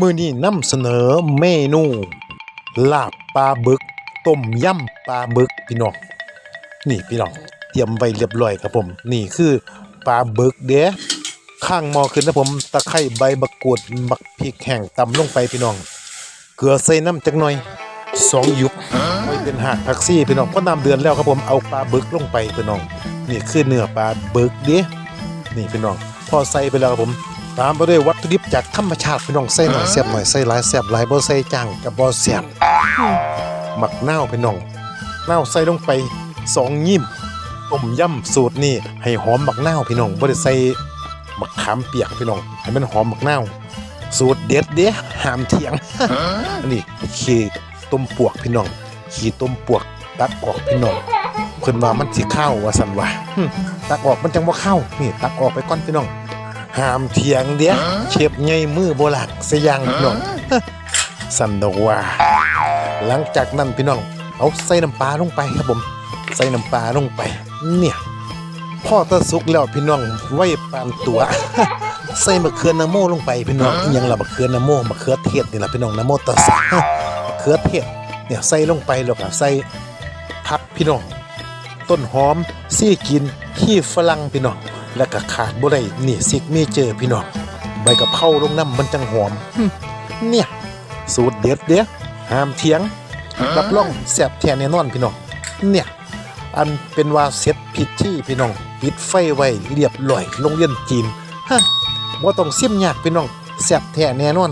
มือนี้นำเสนอเมนู ลาบปลาบึก ต้มยำปลาบึกพี่น้อง นี่พี่น้อง เตรียมไว้เรียบร้อยครับผม นี่คือปลาบึกเด้ข้างหมอขึ้นนะผมตะไคร้ใบมะกรูดบักพริกแห้งตำลงไปพี่น้อง เกลือใส่น้ำจักหน่อยสองยุบไว้เป็นหากผักซี่พี่น้องเพราะน้ำเดือนแล้วครับผมเอาปลาบึกลงไปพี่น้อง นี่คือเนื้อปลาบึกเด้นี่พี่น้อง พอใส่ไปแล้วครับผมตามไปด้วยวัตถุดิบจากธรรมชาติพี่น้องใส่หน่อยแซ่บหน่อยใส่หลายแซ่บหลายบ่ใส่จังกับบ่แซ่บหมักนาวพี่น้องนาวใส่ลงไปสองยิ้มต้มยำสูตรนี่ให้หอมหมักนาวพี่น้องบ่ได้ใส่หมักขามเปียกพี่น้องให้มันหอมหมักนาวสูตรเด็ดเด้ห้ามเถียงอันนี้ขี้ต้มปวกพี่น้องขี้ต้มปวกตักออกพี่น้องเพิ่นว่ามันสิเข้าว่าซั่นว่าหึตักออกมันจังบ่เข้านี่ตักออกไปก่อนพี่น้องห้ามเถียงเดียเชฟใหญ่มือโบราณสยางพี่น้องสันดอกว่า หลังจากนั้นพี่น้อง เอาใส่น้ำปลาลงไปครับผม ใส่น้ำปลาลงไป เนี่ยพ่อตะสุกแล้วพี่น้องไว้ปานตัว ใส่มะเขือนาโมลงไปพี่น้องอิหยังละมะเขือนาโมมะเขือเทศนี่ล่ะพี่น้องนาโมตัสสะมะเขือเทศเนี่ยใส่ลงไปแล้วก็ใส่ผักพี่น้อง ต้นหอมซี่กินขี้ฝรั่งพี่น้องแล้วก็ขาดบ่ได้นี่ซิกเมเจอพี่น้องใบกะเพราลงน้ำมันจังหอม เนี่ย สูตรเด็ดเด้ห้ามเถียงรับรองแซ่บแท้แน่นอนพี่น้องเนี่ย อันเป็นว่าเสร็จพิธีพี่น้องปิดไฟไว้เรียบร้อยโรงเรียนจีนฮะบ่ต้องซิมยากพี่น้องแซ่บแท้แน่นอน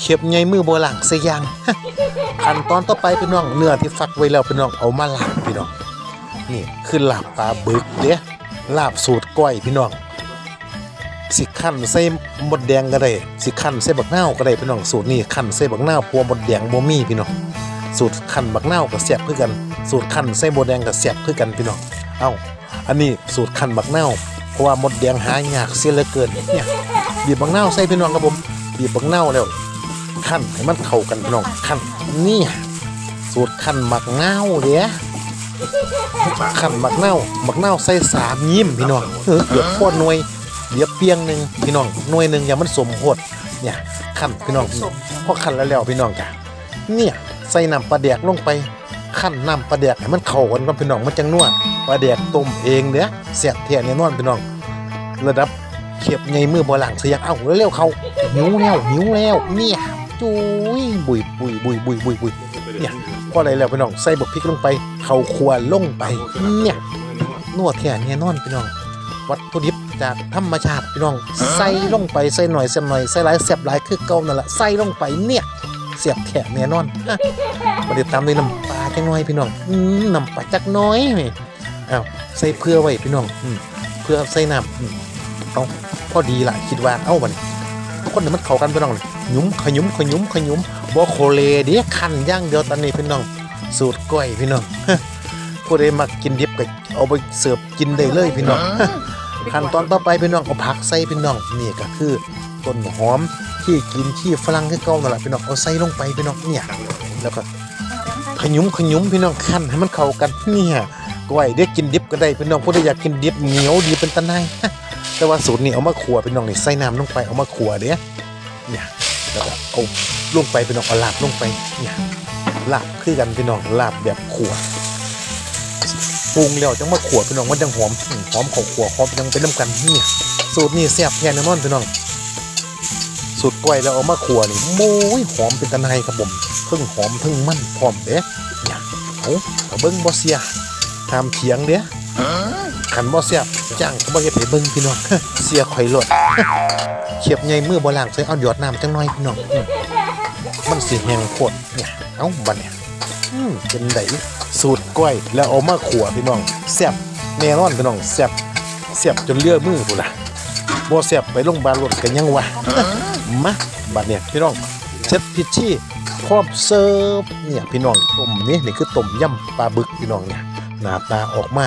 เข็บใหญ่มือโบราณสยางขั้นตอนต่อไปพี่น้องเนื้อที่ฟักไว้แล้วพี่น้องเอามาล้าง นี่คือลาบปลาบึกเด้ลาบสูตรก้อยพี่น้อง สิขั้นใส่หมดแดงก็ได้ สิขั้นใส่บักเนาก็ได้พี่น้องสูตรนี้ขั้นใส่บักเนาพัวหมดแดงบ่มีพี่น้องสูตรขั้นบักเนาก็แซ่บคือกัน สูตรขั้นใส่หมดแดงก็แซ่บคือกันพี่น้องเอ้าอันนี้สูตรขั้นบักเนาเพราะว่าหมดแดงหายากเสียเหลือเกินเนี่ยบีบบักเนาใส่พี่น้องครับผมบีบบักเนาแล้วขั้นให้มันเข้ากันพี่น้องขั้นนี่สูตรขั้นบักเนาเด้ ขันบักเน่าบักเน่าใส่สามยิ้มพี่น้องเออเกือบโคตรหน่วยเดียวเปียงหนึ่งพี่น้องหน่วยหนึ่งอย่ามันสมโหดเนี่ยขันพี่น้องพอขันแล้วแล้วพี่น้องจ้ะเนี่ยใส่น้ำปลาแดกลงไปขั้นน้ำปลาแดกให้มันเข้ากันก่อนพี่น้องมันจังนัวปลาแดกต้มเองเด้อเสียบแท้แน่นอนพี่น้อง ระดับเขียบไงมือบอหลังเสียงเอ้าเร็วเขาหิวแล้วหิวแล้วเนี่ย จุ้ยบุยบุยบุยบุยบุยบุยเนี่ยพออะไรแล้วพี่น้องใส่บกพริกลงไปเข้าครัวลงไปเนี่ยนวดแค่เนี่ยนอนพี่น้องวัตถุดิบจากธรรมชาติพี่น้องใส่ลงไปใส่หน่อยเสียบหน่อยใส่หลายเสียบหลายคือเก่านั่นแหละใส่ลงไปเนี่ยเสียบแค่แน่นอนฮะมาเดี๋ยวตามด้วยน้ำปลาจักหน่อยพี่น้องอืมน้ำปลาจักหน้อยนี่อ้าวใส่เพื่อไว้พี่น้องอืมเพื่อใส่น้ำอืมเอาพอดีละคิดว่าเอ้าบัดน คนเดี๋ยวมันเข้ากันพี่น้องหยุ้มขยุ้มขยุ้มขยุ้มบ่โคเลเด้คันอย่างเดียวตอนนี้พี่น้อง สูตรก้อยพี่น้องผู้ใดมักกินดิบก็เอาไปเสิร์ฟกินได้เลยพี่น้องขั้นตอนต่อไปพี่น้องเอาผักใส่พี่น้องนี่ก็คือต้นหอมที่กินขี้ฝรั่งคือเก่านั่นแหละพี่น้องเอาใส่ลงไปพี่น้องเนี่ยแล้วก็ขยุ้มขยุ้มพี่น้องคั่นให้มันเข้ากันเนี่ยก้อยเด็กกินดิบก็ได้พี่น้องผู้ใดอยากกินดิบเหนียวดีเป็นตะไน แต่ว่าสูตรนี้เอามาขัวพี่น้องนี่ใส่น้ำลงไปเอามาขัวเด้เนี่ยแล้วก็เอาลงไปพี่น้องเอาลาบลงไปเนี่ยลาบคือกันพี่น้องลาบแบบขัวปรุงแล้วจังมาขัวพี่น้องมันจังหอมหอมของขัวหอมยังเป็นน้ำกันเนี่ยสูตรนี้แซ่บแน่นอนพี่น้องสูตรกล้วยแล้วเอามาขัวนี่โม้ยหอมเป็นตะไนครับผมเพิ่งหอมเพิ่งมันพร้อมเด้เนี่ยเอาเอาเบิ้งบ่เสียห้ามเถียงเด้ ขันบ่เสียบจ้างก็บ่เฮ็ดให้เบิ้งพี่น้องเสียข่อยลดเขียบใหญ่มือบ่ล้างใส่เอาหยอดน้ำจังน่อยพี่น้องมันสิแห้งโคตรเนี่ยเอ้าบัดเนี่ยอืมเป็นไดสูตรกล้วยแล้วเอามาขัวพี่น้องแซ่บแน่นอนพี่น้องแซ่บแซ่บจนเลือมือพุ่นล่ะบ่แซ่บไปโรงพยาบาลรถกันยังวะมาบัดเนี่ยพี่น้องเซ็ตพิชชี่พร้อมเสิร์ฟเนี่ยพี่น้องต้มนี่นี่คือต้มยำปลาบึกพี่น้องเนี่ยหน้าตาออกมา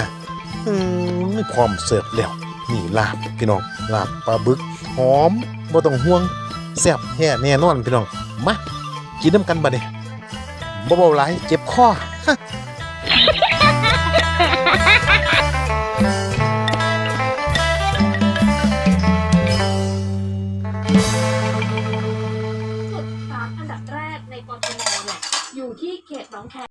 อืมพร้อมเสิร์ฟแล้ว นี่ลาบพี่น้องลาบปลาบึกหอมบ่ต้องห่วงแซ่บแท้แน่นอนพี่น้องมากินน้ำกันบัดนี้บ่เบาหลายเจ็บคอ